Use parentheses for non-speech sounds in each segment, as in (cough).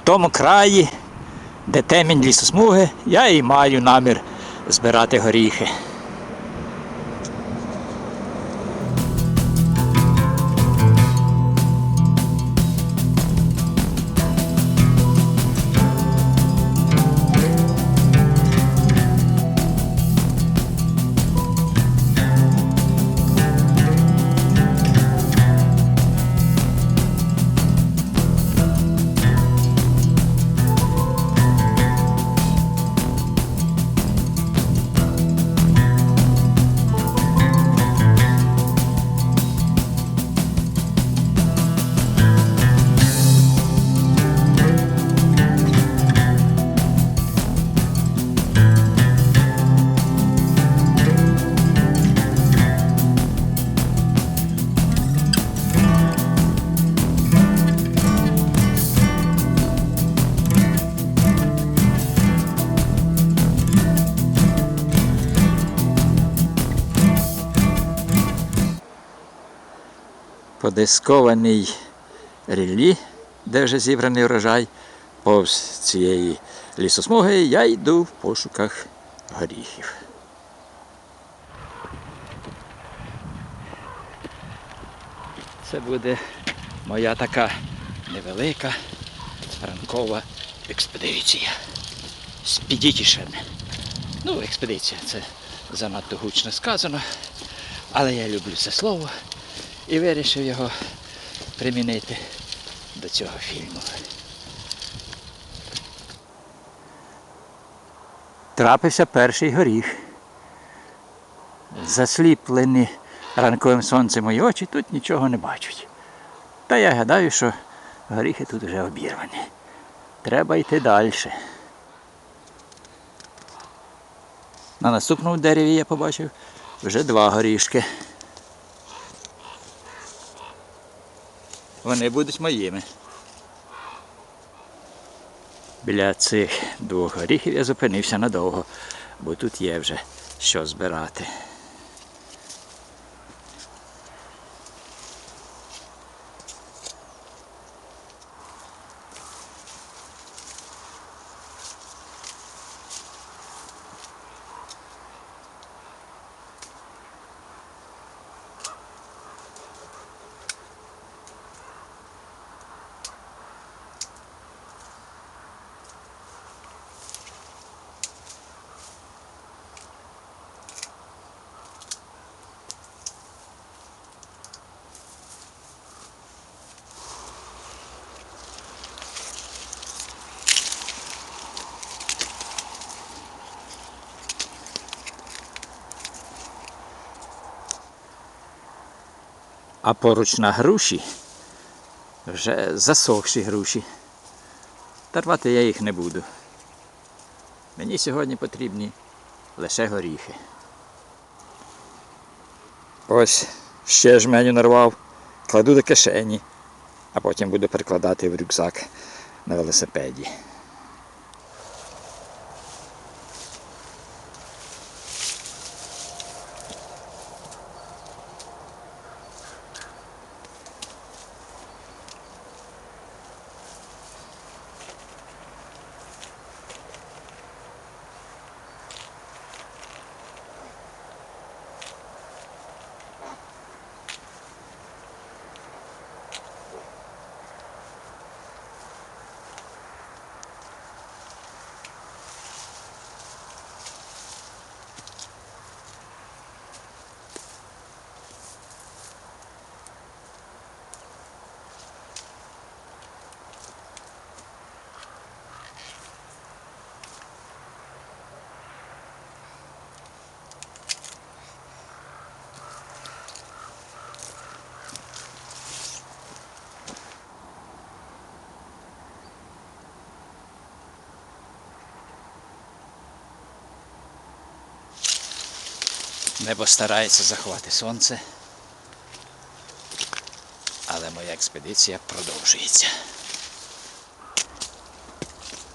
у тому краї, де темінь лісосмуги, я і маю намір збирати горіхи. Подискований ріллі, де вже зібраний урожай, повз цієї лісосмуги я йду в пошуках горіхів. Це буде моя така невелика ранкова експедиція. З підітішем. Ну, експедиція це занадто гучно сказано, але я люблю це слово і вирішив його примінити до цього фільму. Трапився перший горіх. Засліплені ранковим сонцем мої очі тут нічого не бачать. Та я гадаю, що горіхи тут вже обірвані. Треба йти далі. На наступному дереві я побачив вже два горішки. Вони будуть моїми. Біля цих двох горіхів я зупинився надовго, бо тут є вже що збирати. А поруч на груші вже засохші груші. Та рвати я їх не буду. Мені сьогодні потрібні лише горіхи. Ось ще жменю нарвав, кладу до кишені, а потім буду перекладати в рюкзак на велосипеді. Небо старається заховати сонце. Але моя експедиція продовжується.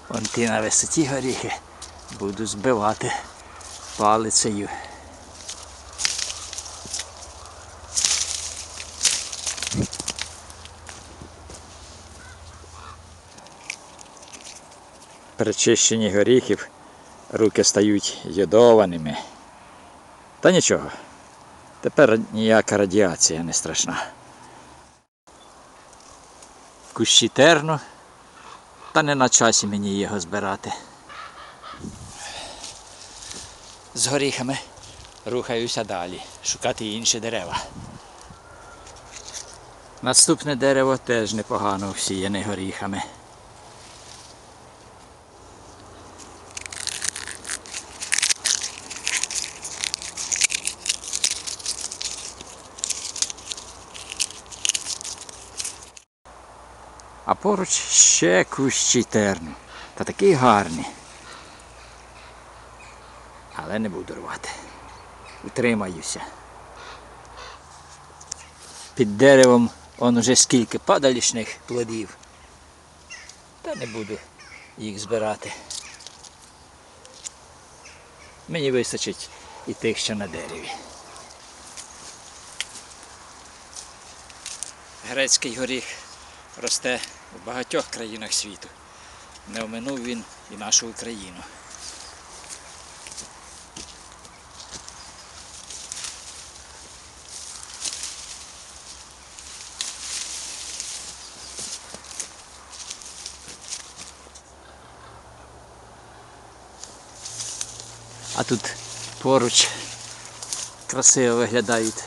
Вон ті на висоті горіхи буду збивати палицею. При чищенні горіхів руки стають йодованими. Та нічого. Тепер ніяка радіація не страшна. Кущі терну, та не на часі мені його збирати. З горіхами рухаюся далі, шукати інші дерева. Наступне дерево теж непогано всіяне горіхами. А поруч ще кущі терну. Та такі гарні. Але не буду рвати. Утримаюся. Під деревом он уже скільки падалішних плодів. Та не буду їх збирати. Мені вистачить і тих, що на дереві. Грецький горіх росте в багатьох країнах світу. Не оминув він і нашу Україну. А тут поруч красиво виглядають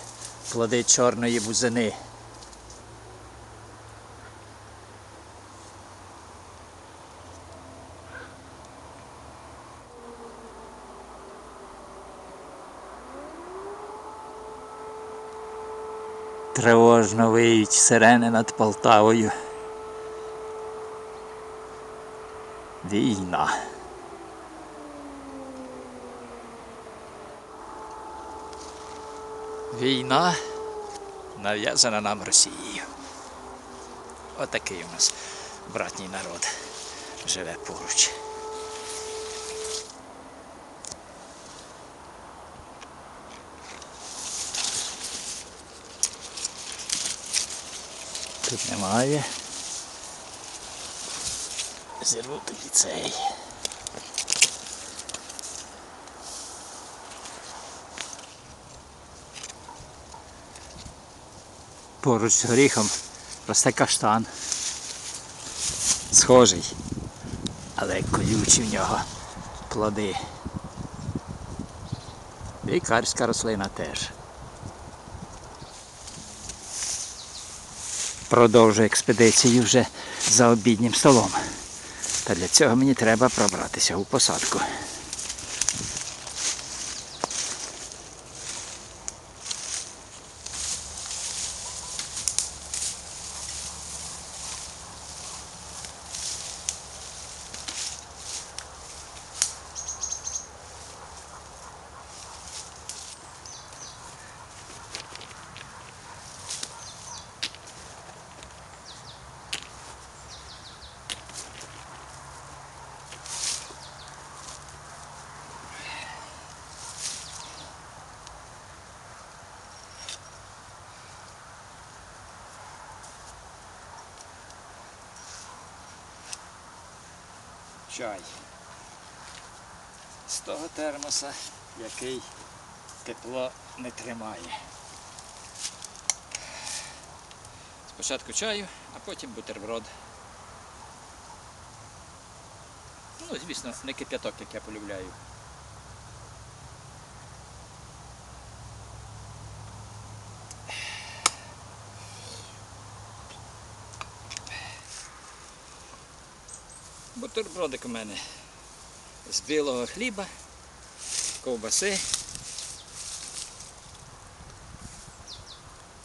плоди чорної бузини. Тривожно виють сирени над Полтавою. Війна. Війна нав'язана нам Росією. Отакий у нас братній народ живе поруч. Тут немає. Зірву тоді. Поруч з горіхом росте каштан. Схожий, але колючі в нього плоди. Лікарська рослина теж. Продовжую експедицію вже за обіднім столом. Та для цього мені треба пробратися у посадку. Чай. З того термоса, який тепло не тримає. Спочатку чаю, а потім бутерброд. Ну, звісно, не кип'яток, як я полюбляю. Бутербродик у мене з білого хліба, ковбаси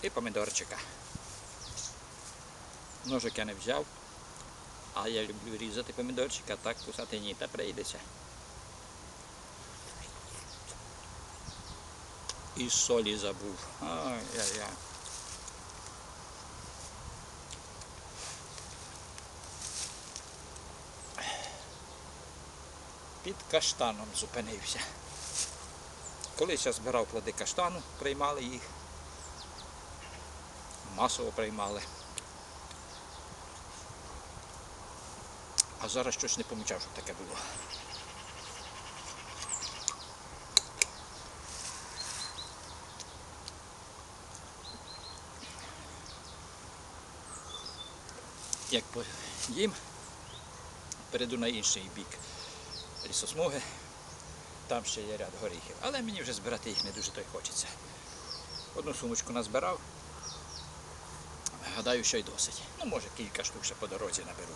і помідорчика. Ножик я не взяв, а я люблю різати помідорчика, так кусати ні, та прийдеться. І солі забув. Ай-яй-яй. Під каштаном зупинився. Колись я збирав плоди каштану, приймали їх, масово приймали. А зараз щось не помічав, що таке було. Як поїм, перейду на інший бік лісосмуги. Там ще є ряд горіхів. Але мені вже збирати їх не дуже то й хочеться. Одну сумочку назбирав. Гадаю, що й досить. Ну, може, кілька штук ще по дорозі наберу.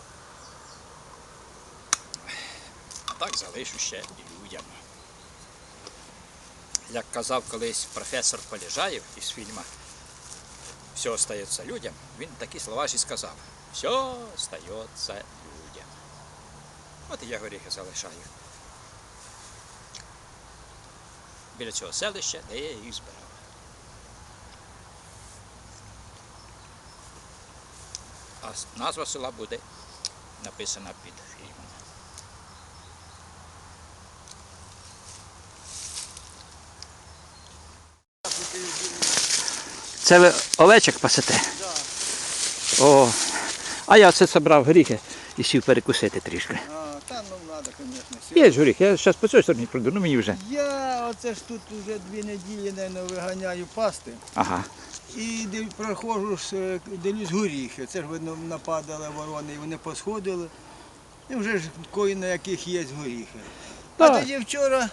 Так залишу ще і людям. Як казав колись професор Полежаєв із фільму Все остається людям, він такі слова ж і сказав. Все остається людям. От і я горіхи залишаю. Біля цього селища, де я їх збирав. А назва села буде написана під фільмом. Це ви овечок пасете? О, а я це зібрав горіхи і сів перекусити трішки. А, та ну надо, звісно. Є ж горіх, я зараз по цій стороні пройду, ну мені вже. Я оце ж тут вже дві неділі наверно, виганяю пасти. Ага. І проходжу ж, е, дивлюсь горіхи. Це ж видно нападали ворони, і вони посходили. І вже ж кої на яких є горіхи. А тоді вчора,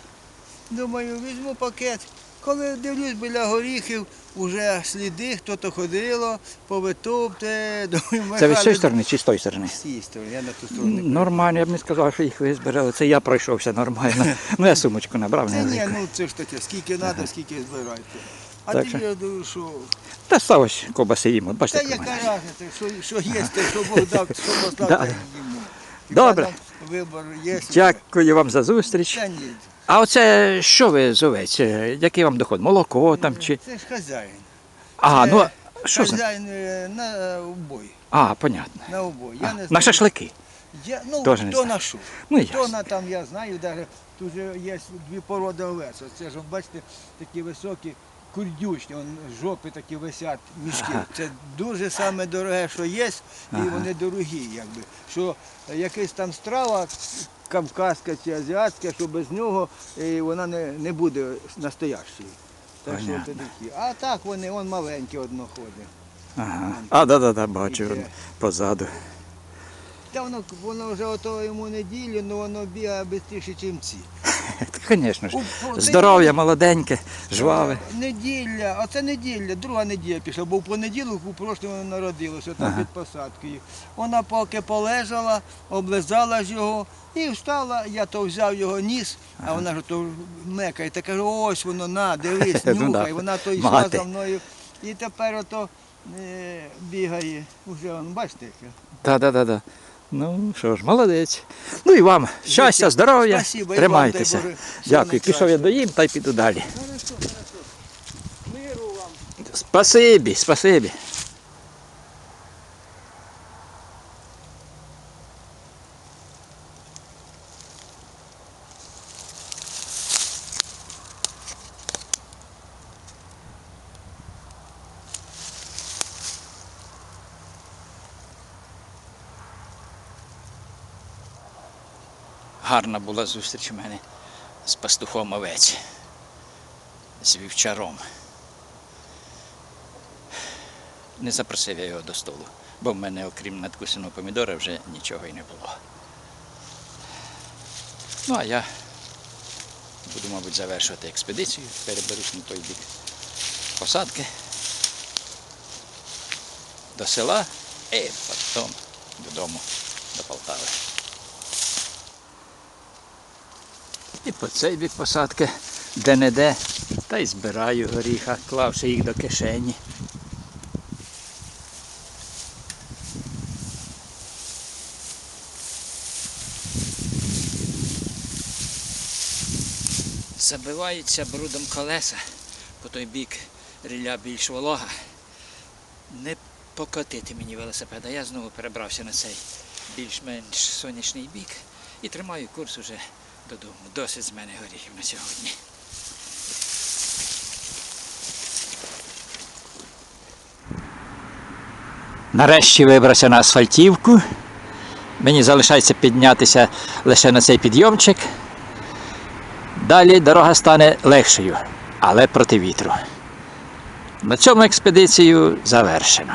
думаю, візьму пакет. Коли дивлюсь біля горіхів, вже сліди, хто-то ходило, повитовте. (laughs) Думаю, Це з цієї сторони чи з тої сторони? З цієї сторони, я на ту сторону. не Нормально, я б не сказав, що їх ви збирали. Це я пройшовся нормально. (laughs) Ну я сумочку набрав. Це ні, ну це ж таке, скільки треба, скільки збирайте. А Так ти я думаю, що Та сталося ковбаси їмо. та Бачите, яка яка разниця, що, що є, те, що Бог дав, що поставте (laughs) йому. Добре. Вибор є. Дякую вам за зустріч. Та ні, А оце що ви з овець? Е, Який вам доход? Молоко там чи. це ж хазяїн. А, ну що за. Хазяїн е, на убой. А, понятно. На убой. А, Я не на знаю. шашлики. Я, ну, Тоже не хто знаю. на що? Ну Хто ясно. на там, я знаю, навіть тут же є дві породи овець. Це ж, бачите, такі високі, курдючні, он, жопи такі висять, мішки. Це дуже саме дороге, що є, і вони дорогі, якби. Що якась там страва кавказька чи азіатська, що без нього е, вона не, не буде настоящою. Так що Понятно. це такі. А так вони, он маленькі одно ходять. Ага. А, да, да, да, бачу Іде. позаду. Та воно, воно вже ото йому неділю, але воно бігає швидше, ніж ці. Звісно ж. Здоров'я молоденьке, жваве. Неділя, а це неділя, друга неділя пішла, бо в понеділок у прошлому вона народилася там Ага. під посадкою. Вона поки полежала, облизала ж його і встала, я то взяв його ніс, а вона ж то мекає, та каже, ось воно, на, дивись, (laughs) Ну нюхай. Вона то йшла за мною. І тепер ото е, бігає. Уже бачите, яке. Так, так, так. Ну що ж, молодець. Ну і вам щастя, здоров'я, тримайтеся. Дякую. Пішов я доїм та й піду далі. Спасибі, спасибі. Гарна була зустріч у мене з пастухом овець, з вівчаром. Не запросив я його до столу, бо в мене, окрім надкусеного помідора, вже нічого й не було. Ну, а я буду, мабуть, завершувати експедицію, переберусь на той бік посадки до села і потім додому, до Полтави. І по цей бік посадки де-не-де, та й збираю горіха, клавши їх до кишені. Забиваються брудом колеса, по той бік ріля більш волога. Не покотити мені велосипеда. Я знову перебрався на цей більш-менш сонячний бік і тримаю курс уже додому. Досить з мене горіхів на сьогодні. Нарешті вибрався на асфальтівку Мені залишається піднятися лише на цей підйомчик. Далі дорога стане легшою, але проти вітру. На цьому експедицію завершено.